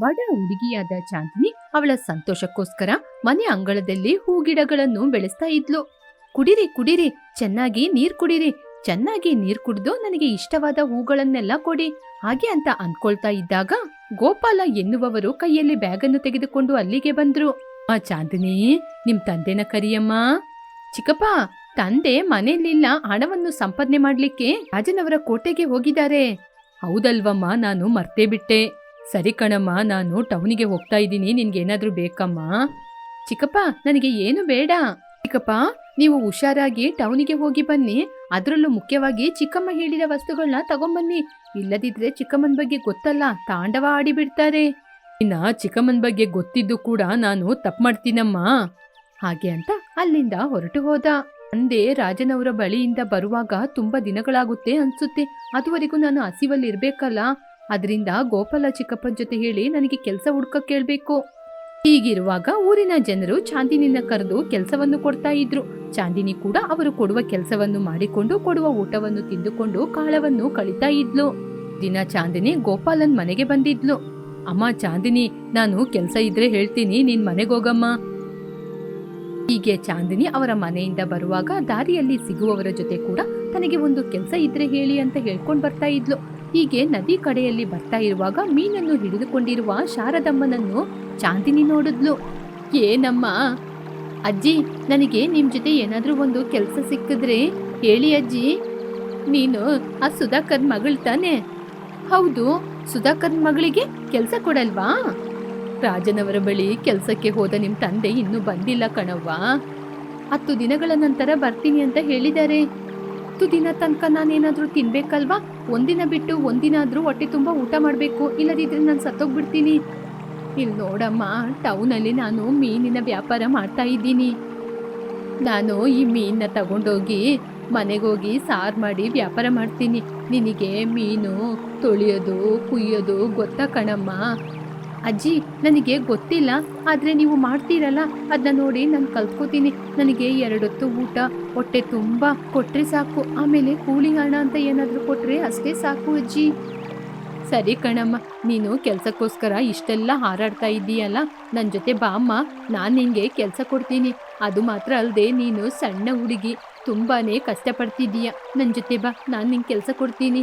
ಬಡ ಹುಡುಗಿಯಾದ ಚಾಂದಿನಿ ಅವಳ ಸಂತೋಷಕ್ಕೋಸ್ಕರ ಮನೆ ಅಂಗಳದಲ್ಲಿ ಹೂಗಿಡಗಳನ್ನು ಬೆಳೆಸ್ತಾ ಇದ್ಲು. ಕುಡಿರಿ ಕುಡಿರಿ, ಚೆನ್ನಾಗಿ ನೀರ್ ಕುಡಿರಿ. ಚೆನ್ನಾಗಿ ನೀರ್ ಕುಡಿದು ನನಗೆ ಇಷ್ಟವಾದ ಹೂಗಳನ್ನೆಲ್ಲ ಕೊಡಿ. ಹಾಗೆ ಅಂತ ಅನ್ಕೊಳ್ತಾ ಇದ್ದಾಗ ಗೋಪಾಲ ಎನ್ನುವವರು ಕೈಯಲ್ಲಿ ಬ್ಯಾಗನ್ನು ತೆಗೆದುಕೊಂಡು ಅಲ್ಲಿಗೆ ಬಂದ್ರು. ಆ ಚಾಂದಿನಿ, ನಿಮ್ ತಂದೆನ ಕರಿಯಮ್ಮ. ಚಿಕ್ಕಪ್ಪ, ತಂದೆ ಮನೆಯಲ್ಲಿಲ್ಲ, ಹಣವನ್ನು ಸಂಪಾದನೆ ಮಾಡ್ಲಿಕ್ಕೆ ರಾಜನವರ ಕೋಟೆಗೆ ಹೋಗಿದ್ದಾರೆ. ಹೌದಲ್ವಮ್ಮ, ನಾನು ಮರ್ತೇ ಬಿಟ್ಟೆ. ಸರಿ ಕಣಮ್ಮ, ನಾನು ಟೌನಿಗೆ ಹೋಗ್ತಾ ಇದ್ದೀನಿ. ನಿನ್ಗೇನಾದ್ರೂ ಬೇಕಮ್ಮ? ಚಿಕ್ಕಪ್ಪ, ನನಗೆ ಏನು ಬೇಡ. ಚಿಕ್ಕಪ್ಪ, ನೀವು ಹುಷಾರಾಗಿ ಟೌನಿಗೆ ಹೋಗಿ ಬನ್ನಿ. ಅದರಲ್ಲೂ ಮುಖ್ಯವಾಗಿ ಚಿಕ್ಕಮ್ಮ ಹೇಳಿದ ವಸ್ತುಗಳನ್ನ ತಗೊಂಬನ್ನಿ. ಇಲ್ಲದಿದ್ರೆ ಚಿಕ್ಕಮ್ಮನ ಬಗ್ಗೆ ಗೊತ್ತಲ್ಲ, ತಾಂಡವ ಆಡಿಬಿಡ್ತಾರೆ. ಇನ್ನ ಚಿಕ್ಕಮ್ಮನ ಬಗ್ಗೆ ಗೊತ್ತಿದ್ದು ಕೂಡ ನಾನು ತಪ್ಪು ಮಾಡ್ತೀನಮ್ಮ. ಹಾಗೆ ಅಂತ ಅಲ್ಲಿಂದ ಹೊರಟು ಹೋದ. ಅಂದೇ ರಾಜನವರ ಬಳಿಯಿಂದ ಬರುವಾಗ ತುಂಬಾ ದಿನಗಳಾಗುತ್ತೆ ಅನ್ಸುತ್ತೆ. ಅದುವರೆಗೂ ನಾನು ಹಸಿವಲ್ಲಿ ಇರ್ಬೇಕಲ್ಲ ಅದರಿಂದ ಗೋಪಾಲ ಚಿಕ್ಕಪ್ಪನ ಜೊತೆ ಹೇಳಿ ನನಗೆ ಕೆಲಸ ಹುಡ್ಕಕ್ ಕೇಳಬೇಕು. ಹೀಗಿರುವಾಗ ಊರಿನ ಜನರು ಚಾಂದಿನಿನ ಕರೆದು ಕೆಲಸವನ್ನು ಕೊಡ್ತಾ ಇದ್ರು. ಚಾಂದಿನಿ ಕೂಡ ಅವರು ಕೊಡುವ ಕೆಲಸವನ್ನು ಮಾಡಿಕೊಂಡು ಕೊಡುವ ಊಟವನ್ನು ತಿಂದುಕೊಂಡು ಕಾಳವನ್ನು ಕಳಿತಾ ಇದ್ಲು. ದಿನ ಚಾಂದಿನಿ ಗೋಪಾಲನ್ ಮನೆಗೆ ಬಂದಿದ್ಲು. ಅಮ್ಮ ಚಾಂದಿನಿ, ನಾನು ಕೆಲಸ ಇದ್ರೆ ಹೇಳ್ತೀನಿ, ನಿನ್ ಮನೆಗೋಗಮ್ಮ ಹೀಗೆ ಚಾಂದಿನಿ ಅವರ ಮನೆಯಿಂದ ಬರುವಾಗ ದಾರಿಯಲ್ಲಿ ಸಿಗುವವರ ಜೊತೆ ಕೂಡ ತನಗೆ ಒಂದು ಕೆಲಸ ಇದ್ರೆ ಹೇಳಿ ಅಂತ ಹೇಳ್ಕೊಂಡು ಬರ್ತಾ ಇದ್ಲು. ಹೀಗೆ ನದಿ ಕಡೆಯಲ್ಲಿ ಬರ್ತಾ ಇರುವಾಗ ಮೀನನ್ನು ಹಿಡಿದುಕೊಂಡಿರುವ ಶಾರದಮ್ಮನನ್ನು ಚಾಂದಿನಿ ನೋಡಿದ್ಲು. ಏನಮ್ಮ ಅಜ್ಜಿ, ನನಗೆ ನಿಮ್ ಜೊತೆ ಏನಾದರೂ ಒಂದು ಕೆಲಸ ಸಿಕ್ಕಿದ್ರೆ ಹೇಳಿ ಅಜ್ಜಿ. ನೀನು ಆ ಸುಧಾಕರ್ ಮಗಳು ತಾನೆ? ಹೌದು, ಸುಧಾಕರ್ ಮಗಳಿಗೆ ಕೆಲಸ ಕೊಡಲ್ವಾ? ರಾಜನವರ ಬಳಿ ಕೆಲಸಕ್ಕೆ ಹೋದ ನಿಮ್ ತಂದೆ ಇನ್ನೂ ಬಂದಿಲ್ಲ ಕಣವ್ವ. ಹತ್ತು ದಿನಗಳ ನಂತರ ಬರ್ತೀನಿ ಅಂತ ಹೇಳಿದ್ದಾರೆ ಹತ್ತು ದಿನ ತನಕ ನಾನೇನಾದ್ರೂ ತಿನ್ಬೇಕಲ್ವಾ? ಒಂದಿನ ಬಿಟ್ಟು ಒಂದಿನಾದರೂ ಹೊಟ್ಟೆ ತುಂಬಾ ಊಟ ಮಾಡಬೇಕು. ಇಲ್ಲದಿದ್ರೆ ನಾನು ಸತ್ತೋಗ್ಬಿಡ್ತೀನಿ. ಇಲ್ಲಿ ನೋಡಮ್ಮ, ಟೌನಲ್ಲಿ ನಾನು ಮೀನಿನ ವ್ಯಾಪಾರ ಮಾಡ್ತಾ ಇದ್ದೀನಿ. ನಾನು ಈ ಮೀನನ್ನ ತಗೊಂಡೋಗಿ ಮನೆಗೋಗಿ ಸಾರು ಮಾಡಿ ವ್ಯಾಪಾರ ಮಾಡ್ತೀನಿ. ನಿನಗೆ ಮೀನು ತೊಳೆಯೋದು, ಕುಯ್ಯೋದು ಗೊತ್ತಾ ಕಣಮ್ಮ? ಅಜ್ಜಿ, ನನಗೆ ಗೊತ್ತಿಲ್ಲ, ಆದರೆ ನೀವು ಮಾಡ್ತೀರಲ್ಲ? ಅದನ್ನ ನೋಡಿ ನಾನು ಕಲ್ತ್ಕೋತೀನಿ. ನನಗೆ ಎರಡೊತ್ತು ಊಟ, ಹೊಟ್ಟೆ ತುಂಬ ಕೊಟ್ಟರೆ ಸಾಕು. ಆಮೇಲೆ ಕೂಲಿ ಹಣ ಅಂತ ಏನಾದರೂ ಕೊಟ್ಟರೆ ಅಷ್ಟೇ ಸಾಕು ಅಜ್ಜಿ. ಸರಿ ಕಣಮ್ಮ, ನೀನು ಕೆಲಸಕ್ಕೋಸ್ಕರ ಇಷ್ಟೆಲ್ಲ ಹಾರಾಡ್ತಾ ಇದ್ದೀಯಲ್ಲ? ನನ್ನ ಜೊತೆ ಬಾ ಅಮ್ಮ, ನಾನು ನಿನಗೆ ಕೆಲಸ ಕೊಡ್ತೀನಿ. ಅದು ಮಾತ್ರ ಅಲ್ಲದೆ ನೀನು ಸಣ್ಣ ಹುಡುಗಿ ತುಂಬಾ ಕಷ್ಟಪಡ್ತಿದ್ದೀಯ. ನನ್ನ ಜೊತೆ ಬಾ, ನಾನು ನಿಂಗೆ ಕೆಲಸ ಕೊಡ್ತೀನಿ.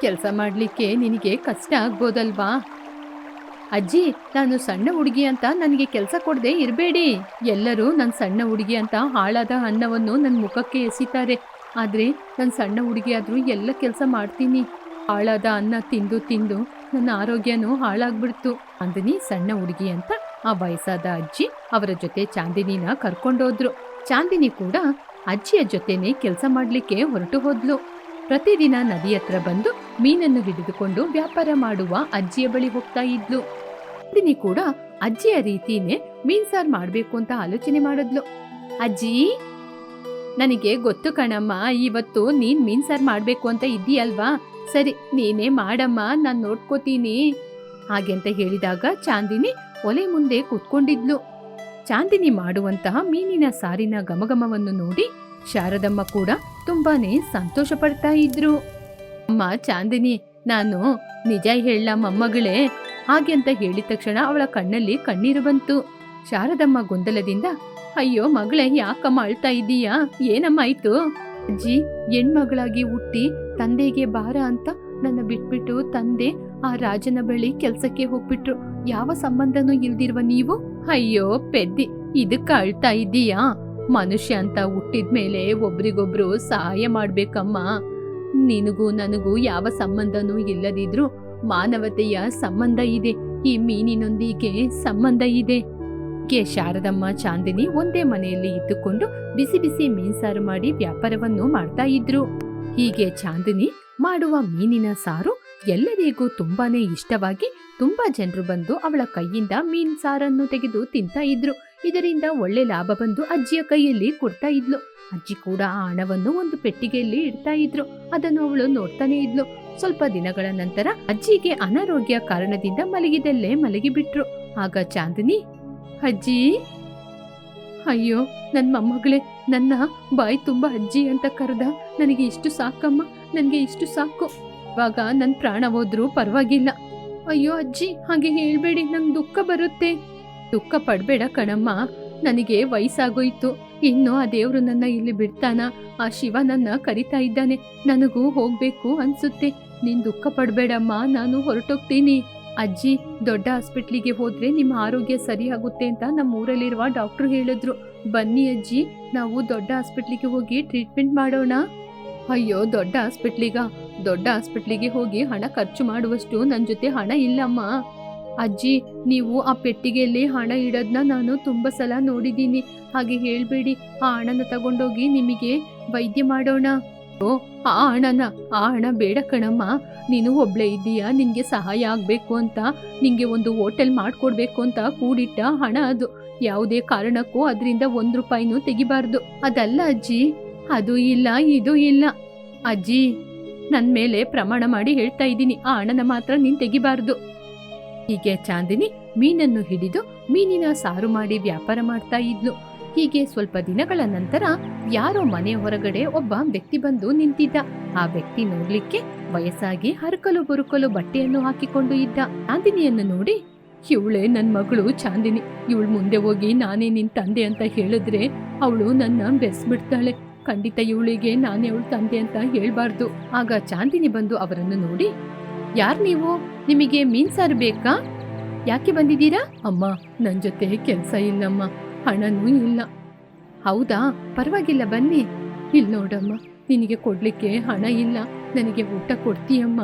ಕೆಲಸ ಮಾಡಲಿಕ್ಕೆ ನಿನಗೆ ಕಷ್ಟ ಆಗ್ಬೋದಲ್ವಾ? ಅಜ್ಜಿ, ನಾನು ಸಣ್ಣ ಹುಡುಗಿ ಅಂತ ನನಗೆ ಕೆಲಸ ಕೊಡದೆ ಇರಬೇಡಿ. ಎಲ್ಲರೂ ನನ್ನ ಸಣ್ಣ ಹುಡುಗಿ ಅಂತ ಹಾಳಾದ ಅನ್ನವನ್ನು ನನ್ನ ಮುಖಕ್ಕೆ ಎಸಿತಾರೆ. ಆದರೆ ನನ್ನ ಸಣ್ಣ ಹುಡುಗಿ ಆದರೂ ಎಲ್ಲ ಕೆಲಸ ಮಾಡ್ತೀನಿ. ಹಾಳಾದ ಅನ್ನ ತಿಂದು ತಿಂದು ನನ್ನ ಆರೋಗ್ಯನೂ ಹಾಳಾಗ್ಬಿಡ್ತು. ಅಂದಿನಿ ಸಣ್ಣ ಹುಡುಗಿ ಅಂತ ಆ ವಯಸ್ಸಾದ ಅಜ್ಜಿ ಅವರ ಜೊತೆ ಚಾಂದಿನಿನ ಕರ್ಕೊಂಡೋದ್ರು. ಚಾಂದಿನಿ ಕೂಡ ಅಜ್ಜಿಯ ಜೊತೆನೆ ಕೆಲಸ ಮಾಡಲಿಕ್ಕೆ ಹೊರಟು ಹೋದ್ಲು. ಪ್ರತಿದಿನ ನದಿ ಹತ್ರ ಬಂದು ಮೀನನ್ನು ಹಿಡಿದುಕೊಂಡು ವ್ಯಾಪಾರ ಮಾಡುವ ಅಜ್ಜಿಯ ಬಳಿ ಹೋಗ್ತಾ ಇದ್ಲು. ಚಾಂದಿನಿ ಕೂಡ ಅಜ್ಜಿಯ ರೀತಿನೇ ಮೀನ್ ಸಾರ್ ಮಾಡ್ಬೇಕು ಅಂತ ಆಲೋಚನೆ ಮಾಡಿದ್ಲು. ಅಜ್ಜಿ, ನನಗೆ ಗೊತ್ತು ಕಣಮ್ಮ, ಇವತ್ತು ನೀನ್ ಮೀನ್ ಸಾರ್ ಮಾಡ್ಬೇಕು ಅಂತ ಇದ್ದೀಯಲ್ವಾ? ಸರಿ, ನೀನೇ ಮಾಡಮ್ಮ, ನಾನ್ ನೋಡ್ಕೋತೀನಿ. ಹಾಗೆ ಅಂತ ಹೇಳಿದಾಗ ಚಾಂದಿನಿ ಒಲೆ ಮುಂದೆ ಕೂತ್ಕೊಂಡಿದ್ಲು. ಚಾಂದಿನಿ ಮಾಡುವಂತಹ ಮೀನಿನ ಸಾರಿನ ಗಮಗಮವನ್ನು ನೋಡಿ ಶಾರದಮ್ಮ ಕೂಡ ತುಂಬಾನೇ ಸಂತೋಷ ಪಡ್ತಾ ಇದ್ರು. ಅಮ್ಮ, ಚಾಂದಿನಿ, ನಾನು ನಿಜ ಹೇಳ ಮೊಮ್ಮಗಳೇ, ಹಾಗೆ ಅಂತ ಹೇಳಿದ ತಕ್ಷಣ ಅವಳ ಕಣ್ಣಲ್ಲಿ ಕಣ್ಣೀರು ಬಂತು. ಶಾರದಮ್ಮ ಗೊಂದಲದಿಂದ, ಅಯ್ಯೋ ಮಗಳೇ, ಯಾಕಮ್ಮ ಅಳ್ತಾ ಇದ್ದೀಯಾ ಏನಮ್ಮ ಆಯ್ತು? ಅಜ್ಜಿ, ಹೆಣ್ಮಗಳಾಗಿ ಹುಟ್ಟಿ ತಂದೆಗೆ ಬಾರ ಅಂತ ನನ್ನ ಬಿಟ್ಬಿಟ್ಟು ತಂದೆ ಆ ರಾಜನ ಬಳಿ ಕೆಲ್ಸಕ್ಕೆ ಹೋಗ್ಬಿಟ್ರು. ಯಾವ ಸಂಬಂಧನೂ ಇಲ್ದಿರುವ ನೀವು? ಅಯ್ಯೋ, ಪೆದ್ದಿ, ಇದಕ್ಕ ಅಳ್ತಾ ಇದ್ದೀಯಾ ಮನುಷ್ಯ ಅಂತ ಹುಟ್ಟಿದ್ಮೇಲೆ ಒಬ್ರಿಗೊಬ್ರು ಸಹಾಯ ಮಾಡ್ಬೇಕಮ್ಮ. ನಿನಗೂ ನನಗೂ ಯಾವ ಸಂಬಂಧನೂ ಇಲ್ಲದಿದ್ರು ಮಾನವತೆಯ ಸಂಬಂಧ ಇದೆ. ಈ ಮೀನಿನೊಂದಿಗೆ ಸಂಬಂಧ ಇದೆ. ಕೆ. ಶಾರದಮ್ಮ ಚಾಂದಿನಿ ಒಂದೇ ಮನೆಯಲ್ಲಿ ಇದ್ದುಕೊಂಡು ಬಿಸಿ ಬಿಸಿ ಮೀನ್ ಸಾರು ಮಾಡಿ ವ್ಯಾಪಾರವನ್ನು ಮಾಡ್ತಾ ಇದ್ರು. ಹೀಗೆ ಚಾಂದಿನಿ ಮಾಡುವ ಮೀನಿನ ಸಾರು ಎಲ್ಲರಿಗೂ ತುಂಬಾನೇ ಇಷ್ಟವಾಗಿ ತುಂಬಾ ಜನರು ಬಂದು ಅವಳ ಕೈಯಿಂದ ಮೀನ್ ಸಾರನ್ನು ತೆಗೆದು ತಿಂತಾ ಇದ್ರು. ಇದರಿಂದ ಒಳ್ಳೆ ಲಾಭ ಬಂದು ಅಜ್ಜಿಯ ಕೈಯಲ್ಲಿ ಕೊಡ್ತಾ ಇದ್ಲು. ಅಜ್ಜಿ ಕೂಡ ಆ ಹಣವನ್ನು ಒಂದು ಪೆಟ್ಟಿಗೆಯಲ್ಲಿ ಇಡ್ತಾ ಇದ್ರು. ಅದನ್ನು ಅವಳು ನೋಡ್ತಾನೆ ಇದ್ಲು. ಸ್ವಲ್ಪ ದಿನಗಳ ನಂತರ ಅಜ್ಜಿಗೆ ಅನಾರೋಗ್ಯ ಕಾರಣದಿಂದ ಮಲಗಿದಲ್ಲೇ ಮಲಗಿಬಿಟ್ರು ಆಗ ಚಾಂದಿನಿ, ಅಜ್ಜಿ, ಅಯ್ಯೋ ನನ್ನ ಮೊಮ್ಮಗಳೇ, ನನ್ನ ಬಾಯಿ ತುಂಬಾ ಅಜ್ಜಿ ಅಂತ ಕರೆದ. ನನಗೆ ಇಷ್ಟು ಸಾಕಮ್ಮ, ನನಗೆ ಇಷ್ಟು ಸಾಕು. ಇವಾಗ ನನ್ನ ಪ್ರಾಣ ಹೋದ್ರೂ ಪರವಾಗಿಲ್ಲ. ಅಯ್ಯೋ ಅಜ್ಜಿ, ಹಾಗೆ ಹೇಳ್ಬೇಡಿ, ನಂಗೆ ದುಃಖ ಬರುತ್ತೆ. ದುಃಖ ಪಡ್ಬೇಡ ಕಣಮ್ಮ. ನನಗೆ ವಯಸ್ಸಾಗೋಯ್ತು. ಇನ್ನು ಆ ದೇವ್ರು ನನ್ನ ಇಲ್ಲಿ ಬಿಡ್ತಾನ? ಆ ಶಿವ ನನ್ನ ಕರಿತಾ ಇದ್ದಾನೆ. ನನಗೂ ಹೋಗ್ಬೇಕು ಅನ್ಸುತ್ತೆ. ನೀನ್ ದುಃಖ ಪಡ್ಬೇಡಮ್ಮ, ನಾನು ಹೊರಟೋಗ್ತೀನಿ. ಅಜ್ಜಿ, ದೊಡ್ಡ ಹಾಸ್ಪಿಟ್ಲಿಗೆ ಹೋದ್ರೆ ನಿಮ್ಮ ಆರೋಗ್ಯ ಸರಿಯಾಗುತ್ತೆ ಅಂತ ನಮ್ಮ ಊರಲ್ಲಿರುವ ಡಾಕ್ಟ್ರು ಹೇಳಿದ್ರು. ಬನ್ನಿ ಅಜ್ಜಿ, ನಾವು ದೊಡ್ಡ ಹಾಸ್ಪಿಟ್ಲಿಗೆ ಹೋಗಿ ಟ್ರೀಟ್ಮೆಂಟ್ ಮಾಡೋಣ. ಅಯ್ಯೋ, ದೊಡ್ಡ ಹಾಸ್ಪಿಟ್ಲಿಗ? ದೊಡ್ಡ ಹಾಸ್ಪಿಟ್ಲಿಗೆ ಹೋಗಿ ಹಣ ಖರ್ಚು ಮಾಡುವಷ್ಟು ನನ್ನ ಜೊತೆ ಹಣ ಇಲ್ಲಮ್ಮ. ಅಜ್ಜಿ, ನೀವು ಆ ಪೆಟ್ಟಿಗೆಯಲ್ಲಿ ಹಣ ಇಡೋದನ್ನ ನಾನು ತುಂಬ ಸಲ ನೋಡಿದ್ದೀನಿ. ಹಾಗೆ ಹೇಳ್ಬೇಡಿ. ಆ ಹಣನ ತಗೊಂಡೋಗಿ ನಿಮಗೆ ವೈದ್ಯ ಮಾಡೋಣ. ಓ, ಆ ಹಣನ? ಆ ಹಣ ಬೇಡ ಕಣಮ್ಮ. ನೀನು ಒಬ್ಳೆ ಇದ್ದೀಯಾ? ನಿನ್ಗೆ ಸಹಾಯ ಆಗ್ಬೇಕು ಅಂತ? ನಿಂಗೆ ಒಂದು ಹೋಟೆಲ್ ಮಾಡ್ಕೊಡ್ಬೇಕು ಅಂತ ಕೂಡಿಟ್ಟ ಹಣ ಅದು. ಯಾವುದೇ ಕಾರಣಕ್ಕೂ ಅದರಿಂದ ಒಂದ್ ರೂಪಾಯಿನೂ ತೆಗಿಬಾರ್ದು. ಅದಲ್ಲ ಅಜ್ಜಿ, ಅದು ಇಲ್ಲ, ಇದು ಇಲ್ಲ. ಅಜ್ಜಿ ನನ್ನ ಮೇಲೆ ಪ್ರಮಾಣ ಮಾಡಿ ಹೇಳ್ತಾ ಇದ್ದೀನಿ. ಆ ಹಣನ ಮಾತ್ರ ನೀನ್ ತೆಗಿಬಾರ್ದು. ಹೀಗೆ ಚಾಂದಿನಿ ಮೀನನ್ನು ಹಿಡಿದು ಮೀನಿನ ಸಾರು ಮಾಡಿ ವ್ಯಾಪಾರ ಮಾಡ್ತಾ ಇದ್ಲು. ಹೀಗೆ ಸ್ವಲ್ಪ ದಿನಗಳ ನಂತರ ಯಾರೋ ಮನೆ ಹೊರಗಡೆ ಒಬ್ಬ ವ್ಯಕ್ತಿ ಬಂದು ನಿಂತಿದ್ದ. ಆ ವ್ಯಕ್ತಿ ನೋಡ್ಲಿಕ್ಕೆ ವಯಸ್ಸಾಗಿ ಹರಕಲು ಬುರುಕಲು ಬಟ್ಟೆಯನ್ನು ಹಾಕಿಕೊಂಡು ಇದ್ದ. ಚಾಂದಿನಿಯನ್ನು ನೋಡಿ, ಇವಳೆ ನನ್ ಮಗಳು ಚಾಂದಿನಿ. ಇವಳು ಮುಂದೆ ಹೋಗಿ ನಾನೇ ನಿನ್ ತಂದೆ ಅಂತ ಹೇಳಿದ್ರೆ ಅವಳು ನನ್ನ ಬೆಸ್ಬಿಡ್ತಾಳೆ. ಖಂಡಿತ ಇವಳಿಗೆ ನಾನೇ ಅವಳು ತಂದೆ ಅಂತ ಹೇಳ್ಬಾರ್ದು. ಆಗ ಚಾಂದಿನಿ ಬಂದು ಅವರನ್ನು ನೋಡಿ ಯಾರ್ ನೀವು? ನಿಮಗೆ ಮೀನ್ ಸಾರು ಬೇಕಾ? ಯಾಕೆ ಬಂದಿದ್ದೀರಾ? ಅಮ್ಮ ನನ್ನ ಜೊತೆ ಕೆಲಸ ಇಲ್ಲಮ್ಮ. ಹಣನೂ ಇಲ್ಲ. ಹೌದಾ? ಪರವಾಗಿಲ್ಲ ಬನ್ನಿ. ಇಲ್ಲಿ ನೋಡಮ್ಮ ನಿನಗೆ ಕೊಡ್ಲಿಕ್ಕೆ ಹಣ ಇಲ್ಲ. ನನಗೆ ಊಟ ಕೊಡ್ತೀಯಮ್ಮ.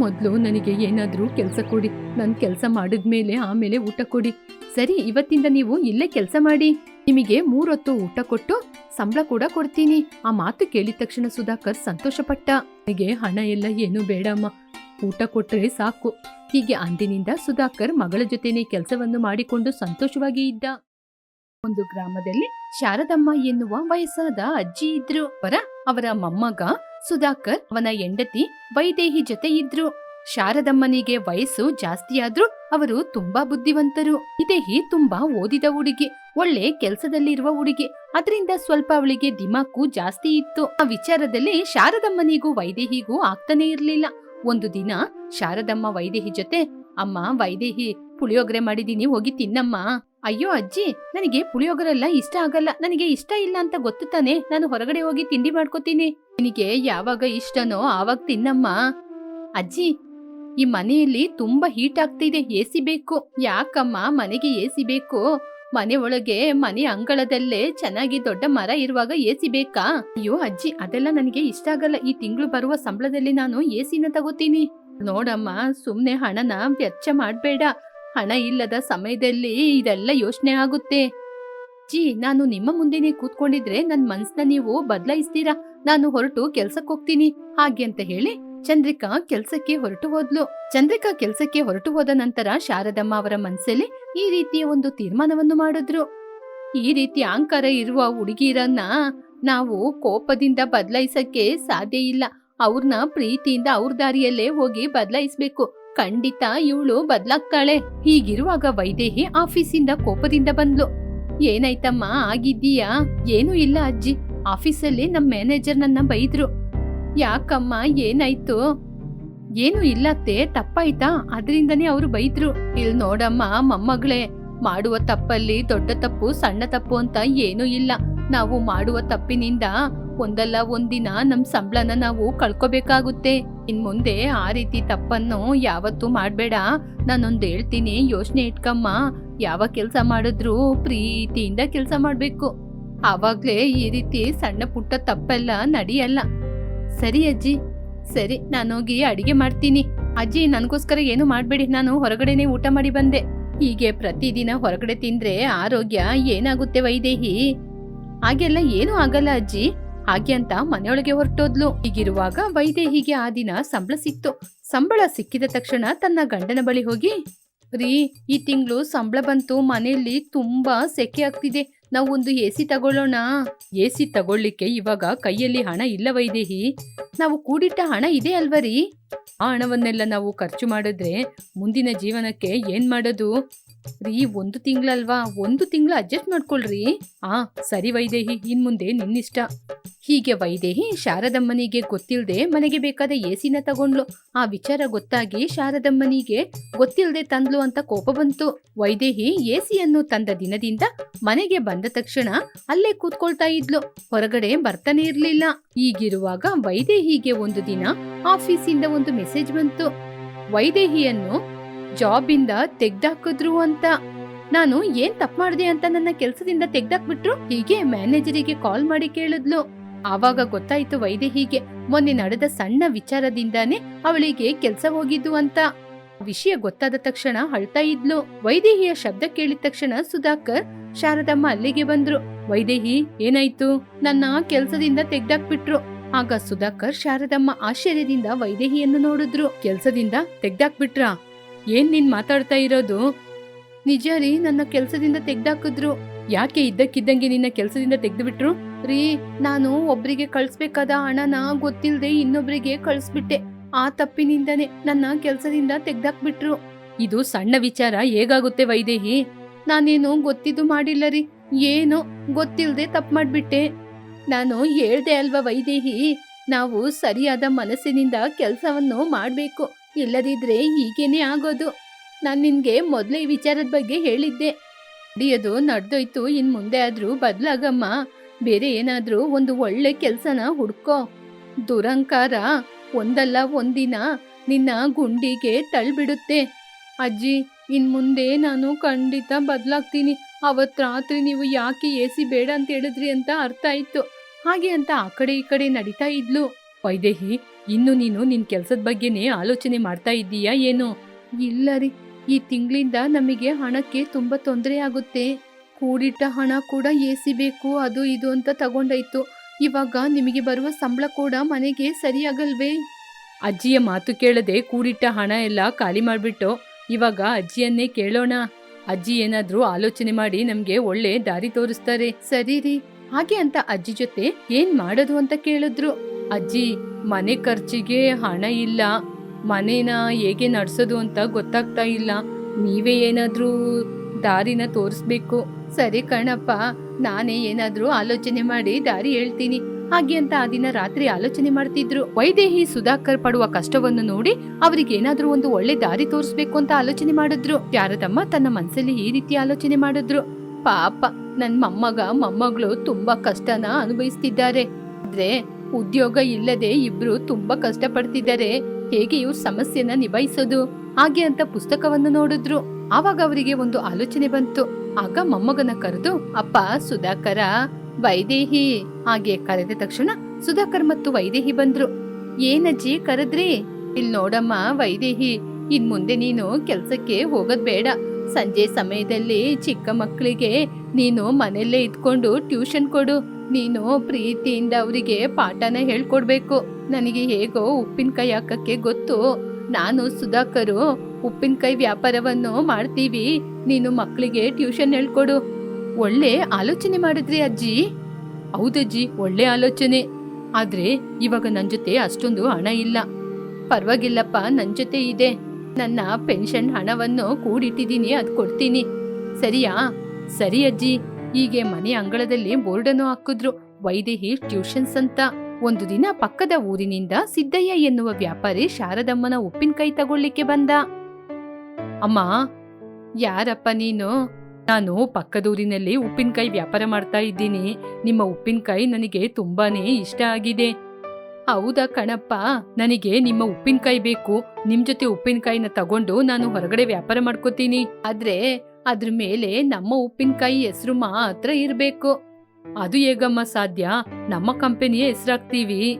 ಮೊದಲು ನನಗೆ ಏನಾದರೂ ಕೆಲಸ ಕೊಡಿ. ನಾನು ಕೆಲಸ ಮಾಡಿದ್ಮೇಲೆ ಆಮೇಲೆ ಊಟ ಕೊಡಿ. ಸರಿ ಇವತ್ತಿಂದ ನೀವು ಇಲ್ಲೇ ಕೆಲಸ ಮಾಡಿ. ನಿಮಗೆ ಮೂರೊತ್ತು ಊಟ ಕೊಟ್ಟು ಸಂಬಳ ಕೂಡ ಕೊಡ್ತೀನಿ. ಆ ಮಾತು ಕೇಳಿದ ತಕ್ಷಣ ಸುಧಾಕರ್ ಸಂತೋಷಪಟ್ಟ. ನನಗೆ ಹಣ ಎಲ್ಲ ಏನೂ ಬೇಡಮ್ಮ. ಊಟ ಕೊಟ್ಟರೆ ಸಾಕು. ಹೀಗೆ ಅಂದಿನಿಂದ ಸುಧಾಕರ್ ಮಗಳ ಜೊತೆನೆ ಕೆಲಸವನ್ನು ಮಾಡಿಕೊಂಡು ಸಂತೋಷವಾಗಿ ಇದ್ದ. ಒಂದು ಗ್ರಾಮದಲ್ಲಿ ಶಾರದಮ್ಮ ಎನ್ನುವ ವಯಸ್ಸಾದ ಅಜ್ಜಿ ಇದ್ರು. ಪರ ಅವರ ಮೊಮ್ಮಗ ಸುಧಾಕರ್ ಅವನ ಹೆಂಡತಿ ವೈದೇಹಿ ಜೊತೆ ಇದ್ರು. ಶಾರದಮ್ಮನಿಗೆ ವಯಸ್ಸು ಜಾಸ್ತಿಯಾದ್ರೂ ಅವರು ತುಂಬಾ ಬುದ್ಧಿವಂತರು. ವಿದೇಹಿ ತುಂಬಾ ಓದಿದ ಹುಡುಗಿ, ಒಳ್ಳೆ ಕೆಲಸದಲ್ಲಿರುವ ಹುಡುಗಿ. ಅದರಿಂದ ಸ್ವಲ್ಪ ಅವಳಿಗೆ ದಿಮಾಕು ಜಾಸ್ತಿ ಇತ್ತು. ಆ ವಿಚಾರದಲ್ಲಿ ಶಾರದಮ್ಮನಿಗೂ ವೈದೇಹಿಗೂ ಆಗ್ತಾನೆ ಇರ್ಲಿಲ್ಲ. ಒಂದು ದಿನ ಶಾರದಮ್ಮ ವೈದೇಹಿ ಜೊತೆ, ಅಮ್ಮ, ವೈದೇಹಿ, ಪುಳಿಯೋಗರೆ ಮಾಡಿದೀನಿ ಹೋಗಿ ತಿನ್ನಮ್ಮ. ಅಯ್ಯೋ ಅಜ್ಜಿ, ನನಗೆ ಪುಳಿಯೋಗರೆಲ್ಲ ಇಷ್ಟ ಆಗಲ್ಲ, ನನಗೆ ಇಷ್ಟ ಇಲ್ಲ ಅಂತ ಗೊತ್ತು ತಾನೆ, ನಾನು ಹೊರಗಡೆ ಹೋಗಿ ತಿಂಡಿ ಮಾಡ್ಕೋತೀನಿ. ನಿನಗೆ ಯಾವಾಗ ಇಷ್ಟನೋ ಆವಾಗ ತಿನ್ನಮ್ಮ. ಅಜ್ಜಿ, ಈ ಮನೆಯಲ್ಲಿ ತುಂಬಾ ಹೀಟ್ ಆಗ್ತಿದೆ, ಎ ಸಿ ಬೇಕು. ಯಾಕಮ್ಮ, ಮನೆಗೆ ಎ ಸಿ ಬೇಕು? ಮನೆ ಒಳಗೆ ಮನೆ ಅಂಗಳದಲ್ಲೇ ಚೆನ್ನಾಗಿ ದೊಡ್ಡ ಮರ ಇರುವಾಗ ಎಸಿ ಬೇಕಾ? ಅಯ್ಯೋ ಅಜ್ಜಿ, ಅದೆಲ್ಲ ನನಗೆ ಇಷ್ಟ ಆಗಲ್ಲ. ಈ ತಿಂಗಳು ಬರುವ ಸಂಬಳದಲ್ಲಿ ನಾನು ಎಸಿನ ತಗೋತೀನಿ. ನೋಡಮ್ಮ, ಸುಮ್ನೆ ಹಣನ ವೆಚ್ಚ ಮಾಡಬೇಡ. ಹಣ ಇಲ್ಲದ ಸಮಯದಲ್ಲಿ ಇದೆಲ್ಲ ಯೋಚನೆ ಆಗುತ್ತೆ. ಜಿ ನಾನು ನಿಮ್ಮ ಮುಂದೆನೆ ಕೂತ್ಕೊಂಡಿದ್ರೆ ನನ್ನ ಮನಸ್ಸನ್ನ ನೀವು ಬದಲಾಯಿಸ್ತೀರಾ? ನಾನು ಹೊರಟು ಕೆಲ್ಸಕ್ಕೆ ಹೋಗ್ತೀನಿ ಹಾಗೆ ಅಂತ ಹೇಳಿ ಚಂದ್ರಿಕಾ ಕೆಲ್ಸಕ್ಕೆ ಹೊರಟು ಹೋದ್ಲು. ಚಂದ್ರಿಕಾ ಕೆಲ್ಸಕ್ಕೆ ಹೊರಟು ಹೋದ ನಂತರ ಶಾರದಮ್ಮ ಅವರ ಮನಸ್ಸಲ್ಲಿ ಈ ರೀತಿಯ ಒಂದು ತೀರ್ಮಾನವನ್ನು ಮಾಡಿದ್ರು. ಈ ರೀತಿ ಅಹಂಕಾರ ಇರುವ ಹುಡುಗಿರನ್ನ ನಾವು ಕೋಪದಿಂದ ಬದಲಾಯಿಸಕ್ಕೆ ಸಾಧ್ಯ ಇಲ್ಲ. ಅವ್ರನ್ನ ಪ್ರೀತಿಯಿಂದ ಅವ್ರ ದಾರಿಯಲ್ಲೇ ಹೋಗಿ ಬದಲಾಯಿಸ್ಬೇಕು. ಖಂಡಿತ ಇವಳು ಬದಲಾಗ್ತಾಳೆ. ಹೀಗಿರುವಾಗ ವೈದೇಹಿ ಆಫೀಸಿಂದ ಕೋಪದಿಂದ ಬಂದ್ಲು. ಏನಾಯ್ತಮ್ಮ? ಆಗಿದ್ದೀಯಾ? ಏನೂ ಇಲ್ಲ ಅಜ್ಜಿ. ಆಫೀಸಲ್ಲಿ ನಮ್ ಮ್ಯಾನೇಜರ್ ನನ್ನ ಬೈದ್ರು. ಯಾಕಮ್ಮ, ಏನಾಯ್ತು? ಏನು ಇಲ್ಲತ್ತೆ, ತಪ್ಪಾಯ್ತಾ? ಅದರಿಂದನೇ ಅವರು ಬೈದ್ರು. ಇಲ್ ನೋಡಮ್ಮ, ಮೊಮ್ಮಗಳೇ, ಮಾಡುವ ತಪ್ಪಲ್ಲಿ ದೊಡ್ಡ ತಪ್ಪು, ಸಣ್ಣ ತಪ್ಪು ಅಂತ ಏನೂ ಇಲ್ಲ. ನಾವು ಮಾಡುವ ತಪ್ಪಿನಿಂದ ಒಂದಲ್ಲ ಒಂದಿನ ನಮ್ ಸಂಬಳನ ನಾವು ಕಳ್ಕೊಬೇಕಾಗುತ್ತೆ. ಇನ್ ಮುಂದೆ ಆ ರೀತಿ ತಪ್ಪನ್ನು ಯಾವತ್ತೂ ಮಾಡಬೇಡ. ನಾನೊಂದು ಹೇಳ್ತೀನಿ, ಯೋಚನೆ ಇಟ್ಕಮ್ಮ. ಯಾವ ಕೆಲಸ ಮಾಡಿದ್ರು ಪ್ರೀತಿಯಿಂದ ಕೆಲಸ ಮಾಡಬೇಕು. ಆವಾಗ್ಲೇ ಈ ರೀತಿ ಸಣ್ಣ ಪುಟ್ಟ ತಪ್ಪೆಲ್ಲ ನಡೆಯಲ್ಲ. ಸರಿ ಅಜ್ಜಿ, ಸರಿ ನಾನೋಗಿ ಅಡಿಗೆ ಮಾಡ್ತೀನಿ. ಅಜ್ಜಿ, ನನಗೋಸ್ಕರ ಏನು ಮಾಡಬೇಡಿ, ನಾನು ಹೊರಗಡೆನೆ ಊಟ ಮಾಡಿ ಬಂದೆ. ಹೀಗೆ ಪ್ರತಿದಿನ ಹೊರಗಡೆ ತಿಂದ್ರೆ ಆರೋಗ್ಯ ಏನಾಗುತ್ತೆ ವೈದೇಹಿ? ಹಾಗೆಲ್ಲ ಏನೂ ಆಗಲ್ಲ ಅಜ್ಜಿ. ಹಾಗೆ ಅಂತ ಮನೆಯೊಳಗೆ ಹೊರಟೋದ್ಲು. ಹೀಗಿರುವಾಗ ವೈದೇಹಿಗೆ ಆ ದಿನ ಸಂಬಳ ಸಿಕ್ತು. ಸಂಬಳ ಸಿಕ್ಕಿದ ತಕ್ಷಣ ತನ್ನ ಗಂಡನ ಬಳಿ ಹೋಗಿ, ರೀ, ಈ ತಿಂಗಳು ಸಂಬಳ ಬಂತು, ಮನೆಯಲ್ಲಿ ತುಂಬಾ ಸೆಕೆ ಆಗ್ತಿದೆ. ನಾವು ಒಂದು ಎ ಸಿ ತಗೊಳ್ಳೋಣ. ಎ ಸಿ ತಗೊಳ್ಳಿಕ್ಕೆ ಇವಾಗ ಕೈಯಲ್ಲಿ ಹಣ ಇಲ್ಲವೈದೇಹಿ ನಾವು ಕೂಡಿಟ್ಟ ಹಣ ಇದೆ ಅಲ್ವರಿ? ಆ ಹಣವನ್ನೆಲ್ಲ ನಾವು ಖರ್ಚು ಮಾಡಿದ್ರೆ ಮುಂದಿನ ಜೀವನಕ್ಕೆ ಏನ್ ಮಾಡೋದು? ರೀ, ಒಂದು ತಿಂಗಳಲ್ವಾ? ಒಂದು ತಿಂಗಳು ಅಡ್ಜಸ್ಟ್ ಮಾಡ್ಕೊಳ್ರಿ. ಆ, ಸರಿ ವೈದೇಹಿ, ಇನ್ ಮುಂದೆ ನಿನ್ನಿಷ್ಟ. ಹೀಗೆ ವೈದೇಹಿ ಶಾರದಮ್ಮನಿಗೆ ಗೊತ್ತಿಲ್ಲದೆ ಮನೆಗೆ ಬೇಕಾದ ಎಸಿನ ತಗೊಂಡ್ಲು. ಆ ವಿಚಾರ ಗೊತ್ತಾಗಿ ಶಾರದಮ್ಮನಿಗೆ ಗೊತ್ತಿಲ್ಲದೆ ತಂದ್ಲು ಅಂತ ಕೋಪ ಬಂತು. ವೈದೇಹಿ ಎಸಿಯನ್ನು ತಂದ ದಿನದಿಂದ ಮನೆಗೆ ಬಂದ ತಕ್ಷಣ ಅಲ್ಲೇ ಕೂತ್ಕೊಳ್ತಾ ಇದ್ಲು. ಹೊರಗಡೆ ಬರ್ತಾನೆ ಇರ್ಲಿಲ್ಲ. ಹೀಗಿರುವಾಗ ವೈದೇಹಿಗೆ ಒಂದು ದಿನ ಆಫೀಸಿಂದ ಒಂದು ಮೆಸೇಜ್ ಬಂತು. ವೈದೇಹಿಯನ್ನು ಜಾಬಿಂದ ತೆಗ್ದಾಕಿದ್ರು ಅಂತ. ನಾನು ಏನ್ ತಪ್ಪು ಮಾಡಿದೆ ಅಂತ ನನ್ನ ಕೆಲಸದಿಂದ ತೆಗ್ದಾಕ್ಬಿಟ್ರು? ಹೀಗೆ ಮ್ಯಾನೇಜರಿಗೆ ಕಾಲ್ ಮಾಡಿ ಕೇಳಿದ್ಲು. ಆವಾಗ ಗೊತ್ತಾಯ್ತು ವೈದೇಹಿಗೆ ಮೊನ್ನೆ ನಡೆದ ಸಣ್ಣ ವಿಚಾರದಿಂದಾನೇ ಅವಳಿಗೆ ಕೆಲಸ ಹೋಗಿದ್ದು ಅಂತ. ವಿಷಯ ಗೊತ್ತಾದ ತಕ್ಷಣ ಅಳ್ತಾ ಇದ್ಲು. ವೈದೇಹಿಯ ಶಬ್ದ ಕೇಳಿದ ತಕ್ಷಣ ಸುಧಾಕರ್ ಶಾರದಮ್ಮ ಅಲ್ಲಿಗೆ ಬಂದ್ರು. ವೈದೇಹಿ, ಏನಾಯ್ತು? ನನ್ನ ಕೆಲ್ಸದಿಂದ ತೆಗ್ದಾಕ್ಬಿಟ್ರು. ಆಗ ಸುಧಾಕರ್ ಶಾರದಮ್ಮ ಆಶ್ಚರ್ಯದಿಂದ ವೈದೇಹಿಯನ್ನು ನೋಡಿದ್ರು. ಕೆಲ್ಸದಿಂದ ತೆಗ್ದಾಕ್ಬಿಟ್ರಾ? ಏನ್ ನೀನ್ ಮಾತಾಡ್ತಾ ಇರೋದು? ನಿಜ ರೀ, ನನ್ನ ಕೆಲ್ಸದಿಂದ ತೆಗ್ದಾಕಿದ್ರು. ಯಾಕೆ ಇದ್ದಕ್ಕಿದ್ದಂಗೆ ನಿನ್ನ ಕೆಲ್ಸದಿಂದ ತೆಗ್ದುಬಿಟ್ರು? ರೀ, ನಾನು ಒಬ್ರಿಗೆ ಕಳ್ಸ್ಬೇಕಾದ ಹಣನ ಗೊತ್ತಿಲ್ದೆ ಇನ್ನೊಬ್ರಿಗೆ ಕಳ್ಸ್ಬಿಟ್ಟೆ. ಆ ತಪ್ಪಿನಿಂದನೇ ನನ್ನ ಕೆಲ್ಸದಿಂದ ತೆಗ್ದಾಕ್ಬಿಟ್ರು. ಇದು ಸಣ್ಣ ವಿಚಾರ, ಹೇಗಾಗುತ್ತೆ ವೈದೇಹಿ? ನಾನೇನು ಗೊತ್ತಿದ್ದು ಮಾಡಿಲ್ಲ ರೀ. ಏನು ಗೊತ್ತಿಲ್ದೆ ತಪ್ಪು ಮಾಡ್ಬಿಟ್ಟೆ. ನಾನು ಹೇಳ್ದೆ ಅಲ್ವಾ ವೈದೇಹಿ, ನಾವು ಸರಿಯಾದ ಮನಸ್ಸಿನಿಂದ ಕೆಲಸವನ್ನು ಮಾಡಬೇಕು. ಇಲ್ಲದಿದ್ರೆ ಹೀಗೇನೆ ಆಗೋದು. ನಾನು ನಿನಗೆ ಮೊದಲೇ ಈ ವಿಚಾರದ ಬಗ್ಗೆ ಹೇಳಿದ್ದೆ. ನಡೆಯೋದು ನಡೆದೋಯ್ತು, ಇನ್ ಮುಂದೆ ಆದ್ರೂ ಬದಲಾಗಮ್ಮ. ಬೇರೆ ಏನಾದ್ರೂ ಒಂದು ಒಳ್ಳೆ ಕೆಲಸನ ಹುಡ್ಕೋ. ದುರಂಕಾರ ಒಂದಲ್ಲ ಒಂದಿನ ನಿನ್ನ ಗುಂಡಿಗೆ ತಳ್ಬಿಡುತ್ತೆ. ಅಜ್ಜಿ, ಇನ್ ಮುಂದೆ ನಾನು ಖಂಡಿತ ಬದಲಾಗ್ತೀನಿ. ಅವತ್ ರಾತ್ರಿ ನೀವು ಯಾಕೆ ಎ ಸಿ ಬೇಡ ಅಂತ ಹೇಳಿದ್ರಿ ಅಂತ ಅರ್ಥ ಆಯ್ತು. ಹಾಗೆ ಅಂತ ಆ ಕಡೆ ಈ ಕಡೆ ನಡೀತಾ ಇದ್ಲು. ವೈದೇಹಿ, ಇನ್ನು ನೀನು ನಿನ್ ಕೆಲಸದ ಬಗ್ಗೆನೇ ಆಲೋಚನೆ ಮಾಡ್ತಾ ಇದ್ದೀಯಾ ಏನು? ಇಲ್ಲ ರೀ. ಈ ತಿಂಗಳಿಂದ ನಮಗೆ ಹಣಕ್ಕೆ ತುಂಬಾ ತೊಂದರೆ ಆಗುತ್ತೆ. ಕೂಡಿಟ್ಟ ಹಣ ಕೂಡ ಎಸಿ ಬೇಕು, ಅದು ಇದು ಅಂತ ತಗೊಂಡೈತು ಇವಾಗ ನಿಮಗೆ ಬರುವ ಸಂಬಳ ಕೂಡ ಮನೆಗೆ ಸರಿಯಾಗಲ್ವೇ? ಅಜ್ಜಿಯ ಮಾತು ಕೇಳದೆ ಕೂಡಿಟ್ಟ ಹಣ ಎಲ್ಲ ಖಾಲಿ ಮಾಡ್ಬಿಟ್ಟು, ಇವಾಗ ಅಜ್ಜಿಯನ್ನೇ ಕೇಳೋಣ. ಅಜ್ಜಿ ಏನಾದ್ರೂ ಆಲೋಚನೆ ಮಾಡಿ ನಮ್ಗೆ ಒಳ್ಳೆ ದಾರಿ ತೋರಿಸ್ತಾರೆ. ಸರಿ ರೀ. ಹಾಗೆ ಅಂತ ಅಜ್ಜಿ ಜೊತೆ ಏನ್ ಮಾಡೋದು ಅಂತ ಕೇಳಿದ್ರು? ಅಜ್ಜಿ, ಮನೆ ಖರ್ಚಿಗೆ ಹಣ ಇಲ್ಲ. ಮನೇನ ಹೇಗೆ ನಡೆಸೋದು ಅಂತ ಗೊತ್ತಾಗ್ತಾ ಇಲ್ಲ. ನೀವೇ ಏನಾದರೂ ದಾರಿನ ತೋರಿಸ್ಬೇಕು. ಸರಿ ಕಣಪ್ಪ, ನಾನೇ ಏನಾದರೂ ಆಲೋಚನೆ ಮಾಡಿ ದಾರಿ ಹೇಳ್ತೀನಿ. ಹಾಗೆ ಅಂತ ಆ ದಿನ ರಾತ್ರಿ ಆಲೋಚನೆ ಮಾಡ್ತಿದ್ರು. ವೈದೇಹಿ ಸುಧಾಕರ್ ಪಡುವ ಕಷ್ಟವನ್ನು ನೋಡಿ ಅವರಿಗೆ ಏನಾದ್ರೂ ಒಂದು ಒಳ್ಳೆ ದಾರಿ ತೋರಿಸ್ಬೇಕು ಅಂತ ಆಲೋಚನೆ ಮಾಡಿದ್ರು. ಯಾರದಮ್ಮ ತನ್ನ ಮನಸ್ಸಲ್ಲಿ ಈ ರೀತಿ ಆಲೋಚನೆ ಮಾಡಿದ್ರು. ಪಾಪ ನನ್ನ ಮೊಮ್ಮಗ, ಮೊಮ್ಮಗಳು ತುಂಬಾ ಕಷ್ಟನ ಅನುಭವಿಸ್ತಿದ್ದಾರೆ. ಆದ್ರೆ ಉದ್ಯೋಗ ಇಲ್ಲದೆ ಇಬ್ರು ತುಂಬಾ ಕಷ್ಟಪಡ್ತಿದ್ದಾರೆ. ಹೇಗೆ ಇವ್ರ ಸಮಸ್ಯೆನ ನಿಭಾಯಿಸೋದು? ಹಾಗೆ ಅಂತ ಪುಸ್ತಕವನ್ನು ನೋಡಿದ್ರು. ಆವಾಗ ಅವರಿಗೆ ಒಂದು ಆಲೋಚನೆ ಬಂತು. ಆಗ ಮೊಮ್ಮಗನ ಕರೆದು, ಅಪ್ಪ, ಸುಧಾಕರ, ವೈದೇಹಿ. ಹಾಗೆ ಕರೆದ ತಕ್ಷಣ ಸುಧಾಕರ್ ಮತ್ತು ವೈದೇಹಿ ಬಂದ್ರು. ಏನಜ್ಜಿ, ಕರೆದ್ರಿ? ಇಲ್ ನೋಡಮ್ಮ, ವೈದೇಹಿ, ಇನ್ ಮುಂದೆ ನೀನು ಕೆಲ್ಸಕ್ಕೆ ಹೋಗೋದ್ ಬೇಡ. ಸಂಜೆ ಸಮಯದಲ್ಲಿ ಚಿಕ್ಕ ಮಕ್ಕಳಿಗೆ ನೀನು ಮನೆಯಲ್ಲೇ ಇದ್ಕೊಂಡು ಟ್ಯೂಷನ್ ಕೊಡು. ನೀನು ಪ್ರೀತಿಯಿಂದ ಅವರಿಗೆ ಪಾಠನ ಹೇಳ್ಕೊಡ್ಬೇಕು. ನನಗೆ ಹೇಗೋ ಉಪ್ಪಿನಕಾಯಿ ಹಾಕಕ್ಕೆ ಗೊತ್ತು. ನಾನು ಸುಧಾಕರು ಉಪ್ಪಿನಕಾಯಿ ವ್ಯಾಪಾರವನ್ನು ಮಾಡ್ತೀವಿ. ನೀನು ಮಕ್ಕಳಿಗೆ ಟ್ಯೂಷನ್ ಹೇಳ್ಕೊಡು. ಒಳ್ಳೆ ಆಲೋಚನೆ ಮಾಡಿದ್ರಿ ಅಜ್ಜಿ. ಹೌದಜ್ಜಿ ಒಳ್ಳೆ ಆಲೋಚನೆ. ಆದ್ರೆ ಇವಾಗ ನನ್ನ ಜೊತೆ ಅಷ್ಟೊಂದು ಹಣ ಇಲ್ಲ. ಪರವಾಗಿಲ್ಲಪ್ಪ ನನ್ನ ಜೊತೆ ಇದೆ. ನನ್ನ ಪೆನ್ಷನ್ ಹಣವನ್ನು ಕೂಡಿಟ್ಟಿದ್ದೀನಿ ಅದ್ ಕೊಡ್ತೀನಿ ಸರಿಯಾ? ಸರಿ ಅಜ್ಜಿ. ಹೀಗೆ ಮನೆ ಅಂಗಳದಲ್ಲಿ ಬೋರ್ಡನ್ನು ಹಾಕಿದ್ರು. ವೈದೇಹಿ ಟ್ಯೂಷನ್ಸ್ ಅಂತ. ಒಂದು ದಿನ ಪಕ್ಕದ ಊರಿನಿಂದ ಸಿದ್ದಯ್ಯ ಎನ್ನುವ ವ್ಯಾಪಾರಿ ಶಾರದಮ್ಮನ ಉಪ್ಪಿನಕಾಯಿ ತಗೊಳ್ಳಿಕ್ಕೆ ಬಂದ. ಅಮ್ಮ, ಯಾರಪ್ಪ ನೀನು? ನಾನು ಪಕ್ಕದೂರಿನಲ್ಲಿ ಉಪ್ಪಿನಕಾಯಿ ವ್ಯಾಪಾರ ಮಾಡ್ತಾ ಇದ್ದೀನಿ. ನಿಮ್ಮ ಉಪ್ಪಿನಕಾಯಿ ನನಗೆ ತುಂಬಾನೇ ಇಷ್ಟ ಆಗಿದೆ. ಹೌದಾ ಕಣಪ್ಪ, ನನಗೆ ನಿಮ್ಮ ಉಪ್ಪಿನಕಾಯಿ ಬೇಕು. ನಿಮ್ ಜೊತೆ ಉಪ್ಪಿನಕಾಯಿನ ತಗೊಂಡು ನಾನು ಹೊರಗಡೆ ವ್ಯಾಪಾರ ಮಾಡ್ಕೋತೀನಿ. ಆದ್ರೆ ಅದ್ರ ಮೇಲೆ ನಮ್ಮ ಉಪ್ಪಿನಕಾಯಿ ಹೆಸರು ಮಾತ್ರ ಇರಬೇಕು. ಅದು ಹೇಗಮ್ಮ ಸಾಧ್ಯ? ನಮ್ಮ ಕಂಪನಿಯ ಹೆಸರಾಗ್ತೀವಿ.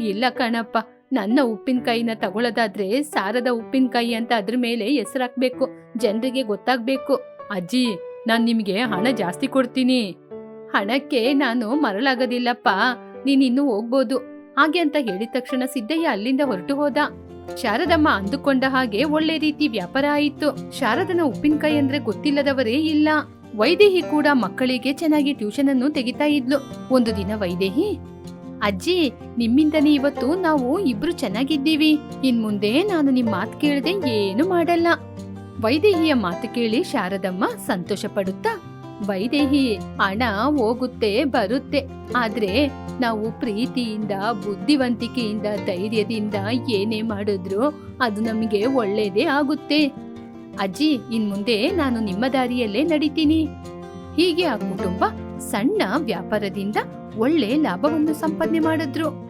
ಇಲ್ಲ ಕಣಪ್ಪ, ನನ್ನ ಉಪ್ಪಿನಕಾಯಿನ ತಗೊಳ್ಳೋದಾದ್ರೆ ಸಾರದ ಉಪ್ಪಿನಕಾಯಿ ಅಂತ ಅದ್ರ ಮೇಲೆ ಹೆಸರಾಕ್ಬೇಕು. ಜನರಿಗೆ ಗೊತ್ತಾಗ್ಬೇಕು. ಅಜ್ಜಿ, ನಾನು ನಿಮಗೆ ಹಣ ಜಾಸ್ತಿ ಕೊಡ್ತೀನಿ. ಹಣಕ್ಕೆ ನಾನು ಮರಳಾಗೋದಿಲ್ಲಪ್ಪ. ನೀನಿನ್ನೂ ಹೋಗ್ಬೋದು. ಹಾಗೆ ಅಂತ ಹೇಳಿದ ತಕ್ಷಣ ಸಿದ್ದಯ್ಯ ಅಲ್ಲಿಂದ ಹೊರಟು ಹೋದ. ಶಾರದಮ್ಮ ಅಂದುಕೊಂಡ ಹಾಗೆ ಒಳ್ಳೆ ರೀತಿ ವ್ಯಾಪಾರ ಆಯಿತು. ಶಾರದನ ಉಪ್ಪಿನಕಾಯಿ ಅಂದ್ರೆ ಗೊತ್ತಿಲ್ಲದವರೇ ಇಲ್ಲ. ವೈದೇಹಿ ಕೂಡ ಮಕ್ಕಳಿಗೆ ಚೆನ್ನಾಗಿ ಟ್ಯೂಷನ್ ಅನ್ನು ತೆಗಿತಾ ಇದ್ಲು. ಒಂದು ದಿನ ವೈದೇಹಿ, ಅಜ್ಜಿ, ನಿಮ್ಮಿಂದನೇ ಇವತ್ತು ನಾವು ಇಬ್ರು ಚೆನ್ನಾಗಿದ್ದೀವಿ. ಇನ್ ಮುಂದೆ ನಾನು ನಿಮ್ ಮಾತ್ ಕೇಳದೆ ಏನು ಮಾಡಲ್ಲ. ವೈದೇಹಿಯ ಮಾತು ಕೇಳಿ ಶಾರದಮ್ಮ ಸಂತೋಷ ಪಡುತ್ತಾ ವೈದೇಹಿ, ಹಣ ಹೋಗುತ್ತೆ, ಬರುತ್ತೆ. ಆದ್ರೆ ನಾವು ಪ್ರೀತಿಯಿಂದ, ಬುದ್ಧಿವಂತಿಕೆಯಿಂದ, ಧೈರ್ಯದಿಂದ ಏನೇ ಮಾಡಿದ್ರು ಅದು ನಮಗೆ ಒಳ್ಳೇದೇ ಆಗುತ್ತೆ. ಅಜ್ಜಿ, ಇನ್ ಮುಂದೆ ನಾನು ನಿಮ್ಮ ದಾರಿಯಲ್ಲೇ ನಡೀತೀನಿ. ಹೀಗೆ ಆ ಕುಟುಂಬ ಸಣ್ಣ ವ್ಯಾಪಾರದಿಂದ ಒಳ್ಳೆ ಲಾಭವನ್ನು ಸಂಪಾದನೆ ಮಾಡಿದ್ರು.